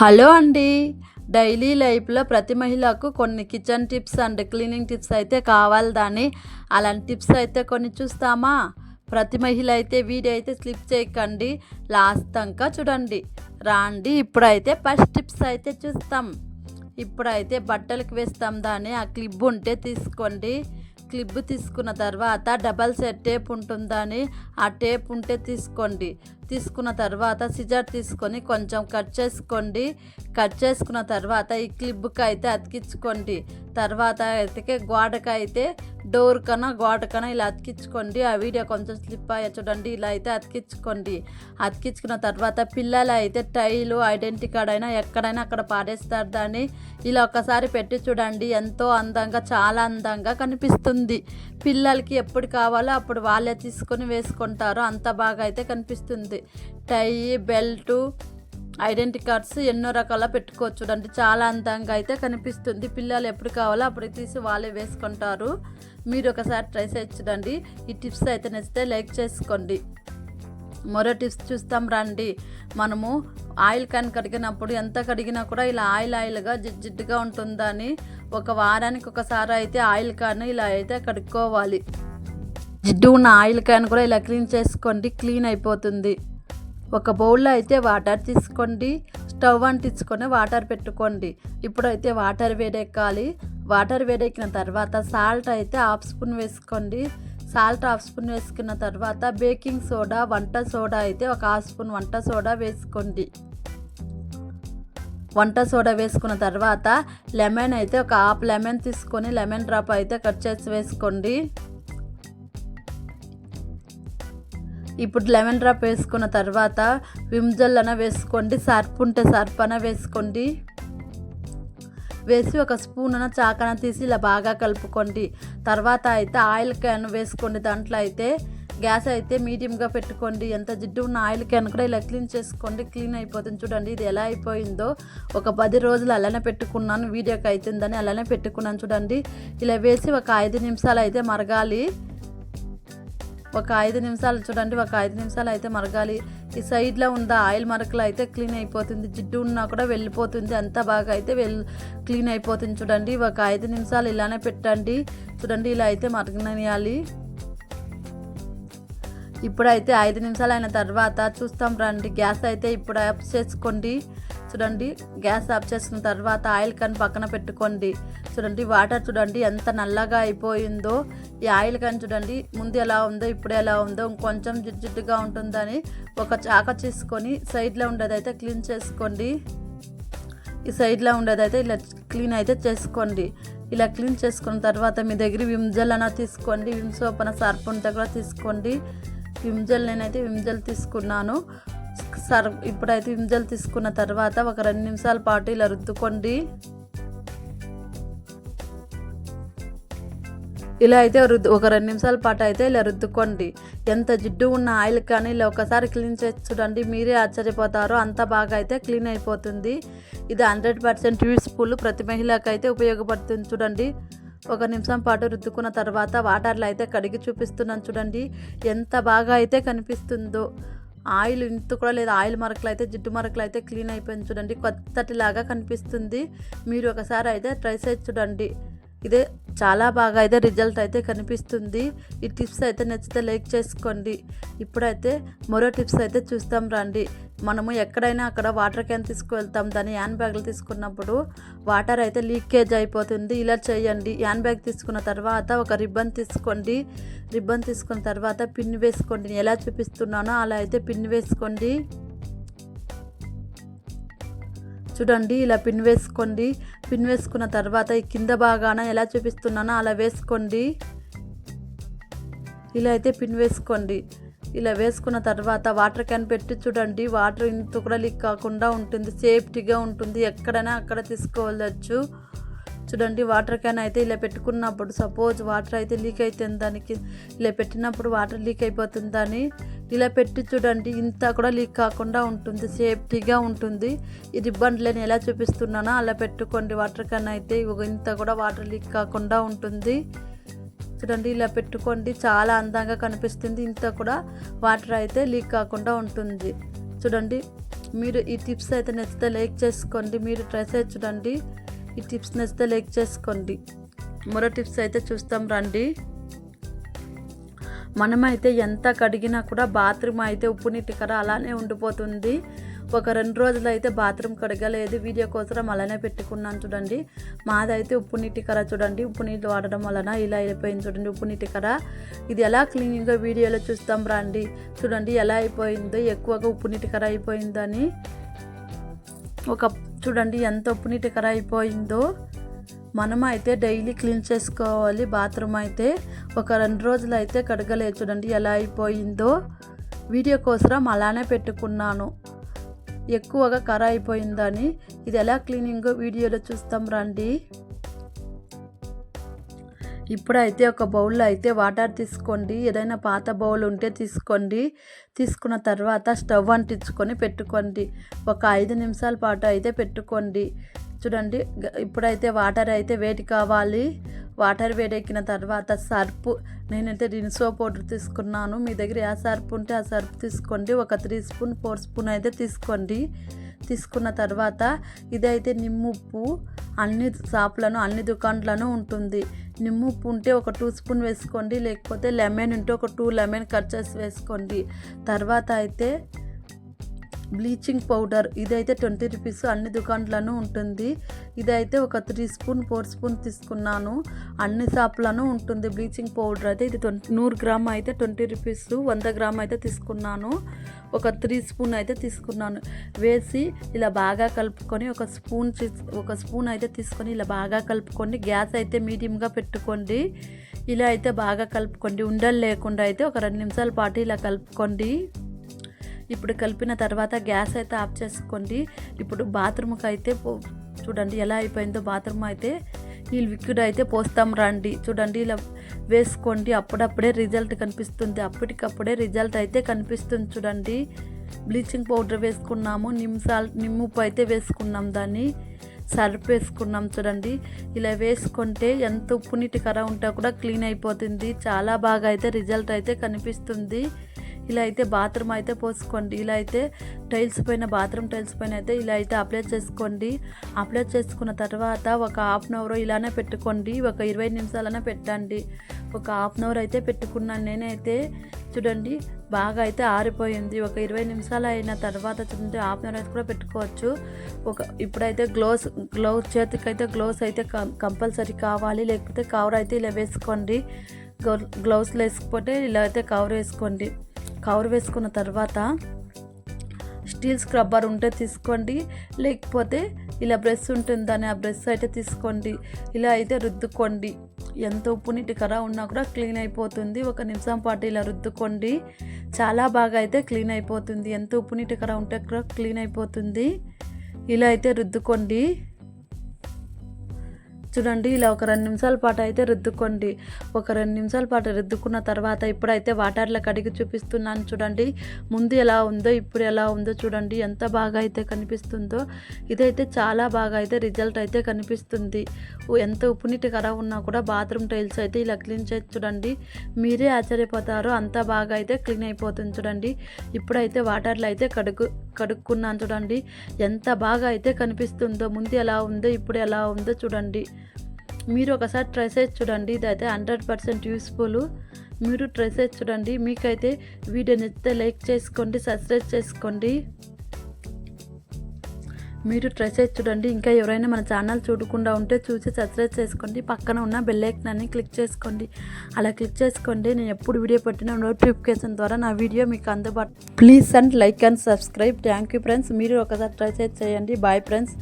Hello అండి. Daily లైఫ్లో ప్రతి మహిళకు కొన్ని kitchen tips and cleaning tips అయితే కావాలి దాన్ని అలాంటి టిప్స్ అయితే కొన్ని చూస్తామా? ప్రతి మహిళ అయితే వీడియో అయితే స్లిప్ చేయకండి. లాస్ట్ తంకా చూడండి. రాండి ఇప్పుడైతే ఫస్ట్ టిప్స్ అయితే చూస్తాం. ఇప్పుడైతే బట్టలకు వేస్తాం దాన్ని. ఆ క్లిప్ ఉంటే తీసుకోండి. క్లిప్ తీసుకున్న తర్వాత డబల్ సెట్ టేప్ ఉంటుందని ఆ టేప్ ఉంటే తీసుకోండి. తీసుకున్న తర్వాత సిజర్ తీసుకొని కొంచెం కట్ చేసుకోండి. కట్ చేసుకున్న తర్వాత ఈ క్లిప్కి అయితే అతికించుకోండి. తర్వాత అయితే గోడకి అయితే డోర్ కన్నా గోడ కన్నా ఇలా అతికించుకోండి. ఆ వీడియో కొంచెం స్లిప్ అయ్యా చూడండి ఇలా అయితే అతికించుకోండి. అతికించుకున్న తర్వాత పిల్లలు అయితే టైలు ఐడెంటిటీ కార్డ్ అయినా ఎక్కడైనా అక్కడ పాడేస్తారు దాన్ని. ఇలా ఒకసారి పెట్టి చూడండి. ఎంతో అందంగా చాలా అందంగా కనిపిస్తుంది. పిల్లలకి ఎప్పుడు కావాలో అప్పుడు వాళ్ళే తీసుకొని వేసుకుంటారు. అంత బాగా అయితే కనిపిస్తుంది. టై బెల్టు ఐడెంటిటీ కార్డ్స్ ఎన్నో రకాల పెట్టుకోవచ్చు. చూడండి చాలా అందంగా అయితే కనిపిస్తుంది. పిల్లలు ఎప్పుడు కావాలో అప్పుడు తీసి వాళ్ళే వేసుకుంటారు. మీరు ఒకసారి ట్రై చేసి చూడండి. ఈ టిప్స్ అయితే నచ్చితే లైక్ చేసుకోండి. మరో టిప్స్ చూస్తాం రండి. మనము ఆయిల్ క్యాన్ కడిగినప్పుడు ఎంత కడిగినా కూడా ఇలా ఆయిల్ ఆయిల్గా జిడ్జిడ్డుగా ఉంటుందని ఒక వారానికి ఒకసారి అయితే ఆయిల్ క్యాన్ ఇలా అయితే కడుక్కోవాలి. జిడ్డు ఉన్న ఆయిల్ క్యాన్ కూడా ఇలా క్లీన్ చేసుకోండి. క్లీన్ అయిపోతుంది. ఒక బౌల్లో అయితే వాటర్ తీసుకోండి స్టవ్ అంటించుకొని వాటర్ పెట్టుకోండి. ఇప్పుడైతే వాటర్ వేడెక్కాలి. వాటర్ వేడెక్కిన తర్వాత సాల్ట్ అయితే హాఫ్ స్పూన్ వేసుకోండి. సాల్ట్ హాఫ్ స్పూన్ వేసుకున్న తర్వాత బేకింగ్ సోడా వంట సోడా అయితే ఒక హాఫ్ స్పూన్ వంట సోడా వేసుకోండి. వంట సోడా వేసుకున్న తర్వాత లెమన్ అయితే ఒక హాఫ్ లెమన్ తీసుకొని లెమన్ డ్రాప్ అయితే కట్ చేసి వేసుకోండి. ఇప్పుడు లెమన్ డ్రాప్ వేసుకున్న తర్వాత విమ్ జెల్ అన వేసుకోండి సర్ప్ ఉంటే సర్ప్ అన వేసుకోండి. వేసి ఒక స్పూన్ అన చాకన తీసి ఇలా బాగా కలుపుకోండి. తర్వాత అయితే ఆయిల్ క్యాన్ వేసుకోండి దాంట్లో అయితే గ్యాస్ అయితే మీడియంగా పెట్టుకోండి. ఎంత జిడ్డు ఉన్న ఆయిల్ క్యాన్ కూడా ఇలా క్లీన్ చేసుకోండి. క్లీన్ అయిపోతుంది. చూడండి ఇది ఎలా అయిపోయిందో. ఒక పది రోజులు అలానే పెట్టుకున్నాను. వీడియోకి అవుతుందని అలానే పెట్టుకున్నాను. చూడండి ఇలా వేసి ఒక ఐదు నిమిషాలు అయితే మరగాలి. ఒక ఐదు నిమిషాలు చూడండి ఒక ఐదు నిమిషాలు అయితే మరగాలి. ఈ సైడ్లో ఉన్న ఆయిల్ మరకలు అయితే క్లీన్ అయిపోతుంది. జిడ్డు ఉన్నా కూడా వెళ్ళిపోతుంది. అంత బాగా అయితే వెల్ క్లీన్ అయిపోతుంది చూడండి. ఒక ఐదు నిమిషాలు ఇలానే పెట్టండి. చూడండి ఇలా అయితే మరగనియాలి. ఇప్పుడైతే ఐదు నిమిషాలు అయిన తర్వాత చూస్తాం రండి. గ్యాస్ అయితే ఇప్పుడు ఆఫ్ చేసుకోండి. చూడండి గ్యాస్ ఆఫ్ చేసిన తర్వాత ఆయిల్ కన్ పక్కన పెట్టుకోండి. చూడండి వాటర్ చూడండి ఎంత నల్లగా అయిపోయిందో. ఈ ఆయిల్ కన్ చూడండి ముందు ఎలా ఉందో ఇప్పుడు ఎలా ఉందో ఇంకొంచెం జిడ్డుగా ఉంటుందని ఒక చాక తీసుకొని సైడ్లో ఉండేదైతే క్లీన్ చేసుకోండి. ఈ సైడ్లో ఉండేదైతే ఇలా క్లీన్ అయితే చేసుకోండి. ఇలా క్లీన్ చేసుకున్న తర్వాత మీ దగ్గర విమ్ జెల్ అన్న తీసుకోండి. విమ్ సోప్ అన్న సర్ఫ్ ఉంటే కూడా తీసుకోండి. విమ్ జెల్ నేనైతే విమ్ జెల్ తీసుకున్నాను. సర్ ఇప్పుడైతే విమ్ తీసుకున్న తర్వాత ఒక రెండు నిమిషాల పాటు ఇలా రుద్దుకోండి. ఇలా అయితే రుద్దు ఒక రెండు నిమిషాల పాటు అయితే ఇలా రుద్దుకోండి. ఎంత జిడ్డు ఉన్న ఆయిల్ కానీ ఇలా ఒకసారి క్లీన్ చేసి చూడండి మీరే ఆశ్చర్యపోతారు అంత బాగా అయితే క్లీన్ అయిపోతుంది. ఇది హండ్రెడ్ పర్సెంట్ యూస్ఫుల్ ప్రతి మహిళకు అయితే ఉపయోగపడుతుంది చూడండి. ఒక నిమిషం పాటు రుద్దుకున్న తర్వాత వాటర్లో అయితే కడిగి చూపిస్తున్నాను చూడండి ఎంత బాగా అయితే కనిపిస్తుందో. ఆయిల్ ఇంత కూడా లేదు. ఆయిల్ మరకలు అయితే జిడ్డు మరకలు అయితే క్లీన్ అయిపోయింది చూడండి. కొత్తటిలాగా కనిపిస్తుంది. మీరు ఒకసారి అయితే ట్రై చేసి చూడండి. ఇదే చాలా బాగా అయితే రిజల్ట్ అయితే కనిపిస్తుంది. ఈ టిప్స్ అయితే నచ్చితే లైక్ చేసుకోండి. ఇప్పుడైతే మరో టిప్స్ అయితే చూస్తాం రండి. మనము ఎక్కడైనా అక్కడ వాటర్ క్యాన్ తీసుకువెళ్తాం. దాన్ని హ్యాండ్ బ్యాగ్లు తీసుకున్నప్పుడు వాటర్ అయితే లీకేజ్ అయిపోతుంది. ఇలా చేయండి. హ్యాండ్ బ్యాగ్ తీసుకున్న తర్వాత ఒక రిబ్బన్ తీసుకోండి. రిబ్బన్ తీసుకున్న తర్వాత పిన్ వేసుకోండి. నేను ఎలా చూపిస్తున్నానో అలా అయితే పిన్ వేసుకోండి. చూడండి ఇలా పిన్ వేసుకోండి. పిన్ వేసుకున్న తర్వాత ఈ కింద భాగాన ఎలా చూపిస్తున్నానో అలా వేసుకోండి. ఇలా అయితే పిన్ వేసుకోండి. ఇలా వేసుకున్న తర్వాత వాటర్ క్యాన్ పెట్టి చూడండి. వాటర్ ఇంత కూడా లీక్ కాకుండా ఉంటుంది. సేఫ్టీగా ఉంటుంది. ఎక్కడైనా అక్కడ తీసుకోవచ్చు. చూడండి వాటర్ క్యాన్ అయితే ఇలా పెట్టుకున్నప్పుడు సపోజ్ వాటర్ అయితే లీక్ అవుతుంది దానికి. ఇలా పెట్టినప్పుడు వాటర్ లీక్ అయిపోతుందని ఇలా పెట్టి చూడండి ఇంత కూడా లీక్ కాకుండా ఉంటుంది సేఫ్టీగా ఉంటుంది. ఈ రిబ్బన్లను ఎలా చూపిస్తున్నానో అలా పెట్టుకోండి వాటర్ క్యాన్ అయితే ఇంత కూడా వాటర్ లీక్ కాకుండా ఉంటుంది. చూడండి ఇలా పెట్టుకోండి చాలా అందంగా కనిపిస్తుంది ఇంత కూడా వాటర్ అయితే లీక్ కాకుండా ఉంటుంది. చూడండి మీరు ఈ టిప్స్ అయితే నచ్చితే లైక్ చేసుకోండి మీరు ట్రై చేసి చూడండి ఈ టిప్స్ నచ్చితే లైక్ చేసుకోండి. మరో టిప్స్ అయితే చూస్తాం రండి. మనమైతే ఎంత కడిగినా కూడా బాత్రూమ్ అయితే ఉప్పు నీటి కర అలానే ఉండిపోతుంది. ఒక రెండు రోజులు అయితే బాత్రూమ్ కడగలేదు. వీడియో కోసం అలానే పెట్టుకున్నాను చూడండి. మాదైతే ఉప్పు నీటి కర చూడండి. ఉప్పు నీళ్ళు వాడడం వలన ఇలా అయిపోయింది చూడండి ఉప్పు నీటి కర ఇది ఎలా క్లీనింగ్గా వీడియోలో చూస్తాం రండి. చూడండి ఎలా అయిపోయిందో ఎక్కువగా ఉప్పు నీటి కర అయిపోయిందని. ఒక చూడండి ఎంత ఉప్పు నీటి కర అయిపోయిందో. మనం అయితే డైలీ క్లీన్ చేసుకోవాలి బాత్రూమ్ అయితే ఒక రెండు రోజులు అయితే కడగలేదు చూడండి ఎలా అయిపోయిందో. వీడియో కోసం అలానే పెట్టుకున్నాను. ఎక్కువగా కర అయిపోయిందని. ఇది ఎలా క్లీనింగ్ వీడియోలో చూస్తాం రండి. ఇప్పుడైతే ఒక బౌల్లో అయితే వాటర్ తీసుకోండి. ఏదైనా పాత బౌల్ ఉంటే తీసుకోండి. తీసుకున్న తర్వాత స్టవ్ అంటించుకొని పెట్టుకోండి. ఒక ఐదు నిమిషాల పాటు అయితే పెట్టుకోండి. చూడండి ఇప్పుడైతే వాటర్ అయితే వేడి కావాలి. వాటర్ వేడెక్కిన తర్వాత సర్పు నేనైతే రిన్సో పౌడర్ తీసుకున్నాను. మీ దగ్గర ఏ సర్పు ఉంటే ఆ సర్పు తీసుకోండి. ఒక త్రీ స్పూన్ ఫోర్ స్పూన్ అయితే తీసుకోండి. తీసుకున్న తర్వాత ఇదైతే నిమ్ముప్పు అన్ని షాపులను అన్ని దుకాణాలను ఉంటుంది. నిమ్ముప్పు ఉంటే ఒక టూ స్పూన్ వేసుకోండి. లేకపోతే లెమన్ ఉంటే ఒక టూ లెమన్ కట్ చేసి వేసుకోండి. తర్వాత అయితే బ్లీచింగ్ పౌడర్. ఇదైతే ట్వంటీ రూపీస్ అన్ని దుకాణాలను ఉంటుంది. ఇదైతే ఒక త్రీ స్పూన్ ఫోర్ స్పూన్ తీసుకున్నాను. అన్ని షాప్లను ఉంటుంది బ్లీచింగ్ పౌడర్ అయితే. ఇది ట్వంటీ నూరు గ్రామ్ అయితే ట్వంటీ రూపీస్ వంద గ్రామ్ అయితే తీసుకున్నాను. ఒక త్రీ స్పూన్ అయితే తీసుకున్నాను. వేసి ఇలా బాగా కలుపుకొని ఒక స్పూన్ ఒక స్పూన్ అయితే తీసుకొని ఇలా బాగా కలుపుకోండి గ్యాస్ అయితే మీడియంగా పెట్టుకోండి. ఇలా అయితే బాగా కలుపుకోండి. ఉండలు లేకుండా అయితే ఒక రెండు నిమిషాల పాటు ఇలా కలుపుకోండి. ఇప్పుడు కలిపిన తర్వాత గ్యాస్ అయితే ఆఫ్ చేసుకోండి. ఇప్పుడు బాత్రూమ్కి అయితే పో చూడండి ఎలా అయిపోయిందో బాత్రూమ్ అయితే ఈ లిక్విడ్ అయితే పోస్తాం రండి. చూడండి ఇలా వేసుకోండి. అప్పుడప్పుడే రిజల్ట్ కనిపిస్తుంది. అప్పటికప్పుడే రిజల్ట్ అయితే కనిపిస్తుంది చూడండి. బ్లీచింగ్ పౌడర్ వేసుకున్నాము. నిమ్సాల్ నిమ్ముప్పు అయితే వేసుకున్నాం దాన్ని. సర్ఫ్ వేసుకున్నాం చూడండి. ఇలా వేసుకుంటే ఎంత ఉప్పు నీటి కర ఉంటే కూడా క్లీన్ అయిపోతుంది. చాలా బాగా అయితే రిజల్ట్ అయితే కనిపిస్తుంది. ఇలా అయితే బాత్రూమ్ అయితే పోసుకోండి. ఇలా అయితే టైల్స్ పైన బాత్రూమ్ టైల్స్ పైన అయితే ఇలా అయితే అప్లై చేసుకోండి. అప్లై చేసుకున్న తర్వాత ఒక హాఫ్ అన్ అవర్ ఇలానే పెట్టుకోండి. ఒక ఇరవై నిమిషాలనే పెట్టండి. ఒక హాఫ్ అన్ అవర్ అయితే పెట్టుకున్నాను నేనైతే. చూడండి బాగా అయితే ఆరిపోయింది. ఒక ఇరవై నిమిషాలు అయిన తర్వాత చూడండి హాఫ్ అన్ అవర్ అయితే కూడా పెట్టుకోవచ్చు. ఒక ఇప్పుడైతే గ్లోవ్స్ గ్లౌస్ చేతికైతే గ్లోవ్స్ అయితే కం- కంపల్సరీ కావాలి. లేకపోతే కవర్ అయితే ఇలా వేసుకోండి. గ్లౌస్లు వేసుకుంటే ఇలా అయితే కవర్ వేసుకోండి. కవర్ వేసుకున్న తర్వాత స్టీల్ స్క్రబ్బర్ ఉంటే తీసుకోండి లేకపోతే ఇలా బ్రష్ ఉంటుందని ఆ బ్రష్ అయితే తీసుకోండి ఇలా అయితే రుద్దుకోండి. ఎంత ఉప్పు నీటి కర ఉన్నా కూడా క్లీన్ అయిపోతుంది. ఒక నిమిషం పాటు ఇలా రుద్దుకోండి. చాలా బాగా అయితే క్లీన్ అయిపోతుంది. ఎంత ఉప్పు నీటి కర ఉంటే కూడా క్లీన్ అయిపోతుంది. ఇలా అయితే రుద్దుకోండి. చూడండి ఇలా ఒక రెండు నిమిషాల పాటు అయితే రుద్దుకోండి. ఒక రెండు నిమిషాల పాటు రుద్దుకున్న తర్వాత ఇప్పుడైతే వాటర్లో కడిగి చూపిస్తున్నాను చూడండి. ముందు ఎలా ఉందో ఇప్పుడు ఎలా ఉందో చూడండి. ఎంత బాగా అయితే కనిపిస్తుందో ఇదైతే చాలా బాగా అయితే రిజల్ట్ అయితే కనిపిస్తుంది. ఎంత ఉప్పు నీటి కర ఉన్నా కూడా బాత్రూమ్ టైల్స్ అయితే ఇలా క్లీన్ చేసి చూడండి. మీరే ఆశ్చర్యపోతారు అంత బాగా అయితే క్లీన్ అయిపోతుంది చూడండి. ఇప్పుడైతే వాటర్లో అయితే కడుగు కడుక్కున్నాను చూడండి. ఎంత బాగా అయితే కనిపిస్తుందో ముందు ఎలా ఉందో ఇప్పుడు ఎలా ఉందో చూడండి. మీరు ఒకసారి ట్రై చేసి చూడండి. ఇదైతే హండ్రెడ్ పర్సెంట్ యూస్ఫుల్ మీరు ట్రై చేసి చూడండి. మీకైతే వీడియో నచ్చితే లైక్ చేసుకోండి సబ్స్క్రైబ్ చేసుకోండి. మీరు ట్రై చేసి చూడండి. ఇంకా ఎవరైనా మన ఛానల్ చూడకుండా ఉంటే చూసి సబ్స్క్రైబ్ చేసుకోండి. పక్కన ఉన్న బెల్ అని క్లిక్ చేసుకోండి. అలా క్లిక్ చేసుకోండి. నేను ఎప్పుడు వీడియో పెట్టినా నోటిఫికేషన్ ద్వారా నా వీడియో మీకు అందుబాటు please and like and subscribe thank you friends మీరు ఒకసారి ట్రై చేసి చేయండి. Bye friends